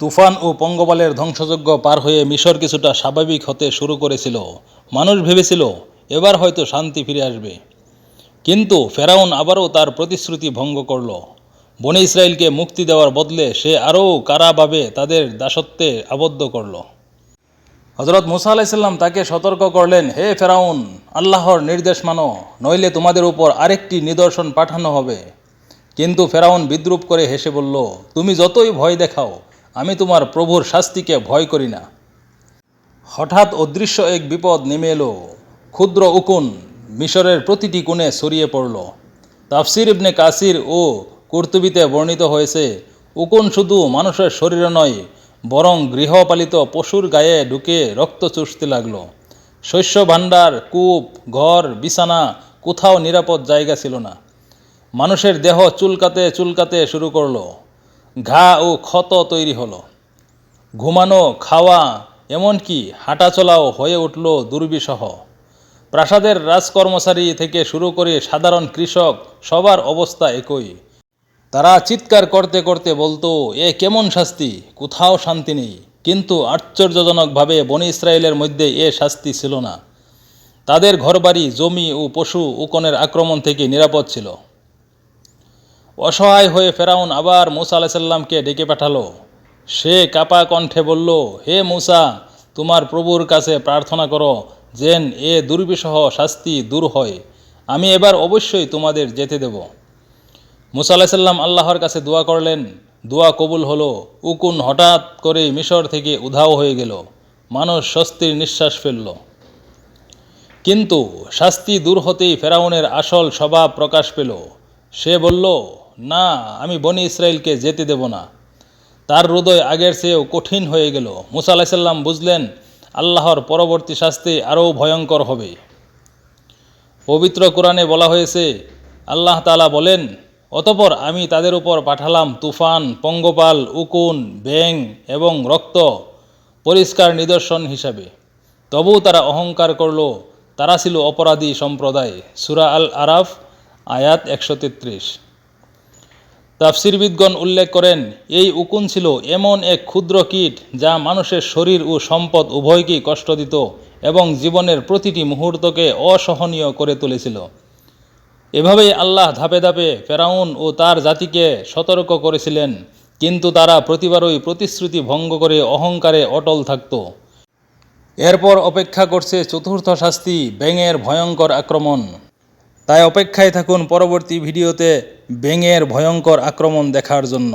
তুফান ও পঙ্গপালের ধ্বংসযজ্ঞ পার হয়ে মিশর কিছুটা স্বাভাবিক হতে শুরু করেছিল। মানুষ ভেবেছিল, এবার হয়তো শান্তি ফিরে আসবে। কিন্তু ফেরাউন আবারও তার প্রতিশ্রুতি ভঙ্গ করল। বনে ইসরায়েলকে মুক্তি দেওয়ার বদলে সে আরও কারাভাবে তাদের দাসত্বে আবদ্ধ করল। হজরত মুসা আলাইসাল্লাম তাকে সতর্ক করলেন, হে ফেরাউন, আল্লাহর নির্দেশ মানো, নইলে তোমাদের উপর আরেকটি নিদর্শন পাঠানো হবে। কিন্তু ফেরাউন বিদ্রুপ করে হেসে বলল, তুমি যতই ভয় দেখাও আমি তোমার প্রভুর শাস্তিকে ভয় করি না। হঠাৎ অদৃশ্য এক বিপদ নেমে এলো। ক্ষুদ্র উকুন মিশরের প্রতিটি কোণে ছড়িয়ে পড়ল। তাফসির ইবনে কাসির ও কুর্তুবিতে বর্ণিত হয়েছে, উকুন শুধু মানুষের শরীরে নয়, বরং গৃহপালিত পশুর গায়ে ঢুকে রক্ত চুষতে লাগল। শস্য ভাণ্ডার, কূপ, ঘর, বিছানা কোথাও নিরাপদ জায়গা ছিল না। মানুষের দেহ চুলকাতে চুলকাতে শুরু করল। ঘা ও ক্ষত তৈরি হলো। ঘুমানো, খাওয়া, এমনকি হাঁটাচলাও হয়ে উঠল দুর্বিষহ। প্রাসাদের রাজকর্মচারী থেকে শুরু করে সাধারণ কৃষক, সবার অবস্থা একই। তারা চিৎকার করতে করতে বলতো, এ কেমন শাস্তি? কোথাও শান্তি নেই। কিন্তু আশ্চর্যজনকভাবে বনি ইসরায়েলের মধ্যে এ শাস্তি ছিল না। তাদের ঘরবাড়ি, জমি ও পশু উকনের আক্রমণ থেকে নিরাপদ ছিল। অসহায় হয়ে ফেরাউন আবার মুসা আলাইসাল্লামকে ডেকে পাঠালো। সে কাপা কণ্ঠে বলল, হে মুসা, তোমার প্রভুর কাছে প্রার্থনা করো যেন এ দুর্বিষহ শাস্তি দূর হয়। আমি এবার অবশ্যই তোমাদের যেতে দেব। মুসা আলাইসাল্লাম আল্লাহর কাছে দোয়া করলেন। দোয়া কবুল হলো। উকুন হঠাৎ করে মিশর থেকে উধাও হয়ে গেল। মানুষ স্বস্তির নিঃশ্বাস ফেলল। কিন্তু শাস্তি দূর হতেই ফেরাউনের আসল স্বভাব প্রকাশ পেল। সে বলল না, আমি বনি ইসরায়েলকে যেতে দেব না। তার হৃদয় আগের চেয়েও কঠিন হয়ে গেল। মুসা আলাইসাল্লাম বুঝলেন, আল্লাহর পরবর্তী শাস্তি আরও ভয়ঙ্কর হবে। পবিত্র কোরআনে বলা হয়েছে, আল্লাহ তালা বলেন, অতপর আমি তাদের উপর পাঠালাম তুফান, পঙ্গপাল, উকুন ব্যাং এবং রক্ত পরিষ্কার নিদর্শন হিসাবে। তবুও তারা অহংকার করল, তারা ছিল অপরাধী সম্প্রদায়। সুরা আল আরাফ, আয়াত একশো তেত্রিশ। তাফসিরবিদগণ উল্লেখ করেন, এই উকুন ছিল এমন এক ক্ষুদ্র কীট যা মানুষের শরীর ও সম্পদ উভয়কেই কষ্ট দিত এবং জীবনের প্রতিটি মুহূর্তকে অসহনীয় করে তুলেছিল। এভাবেই আল্লাহ ধাপে ধাপে ফেরাউন ও তার জাতিকে সতর্ক করেছিলেন, কিন্তু তারা প্রতিবারই প্রতিশ্রুতি ভঙ্গ করে অহংকারে অটল থাকত। এরপর অপেক্ষা করছে চতুর্থ শাস্তি, ব্যাঙের ভয়ঙ্কর আক্রমণ। তাই অপেক্ষায় থাকুন পরবর্তী ভিডিওতে। ব্যাঙের ভয়ঙ্কর আক্রমণ দেখার জন্য।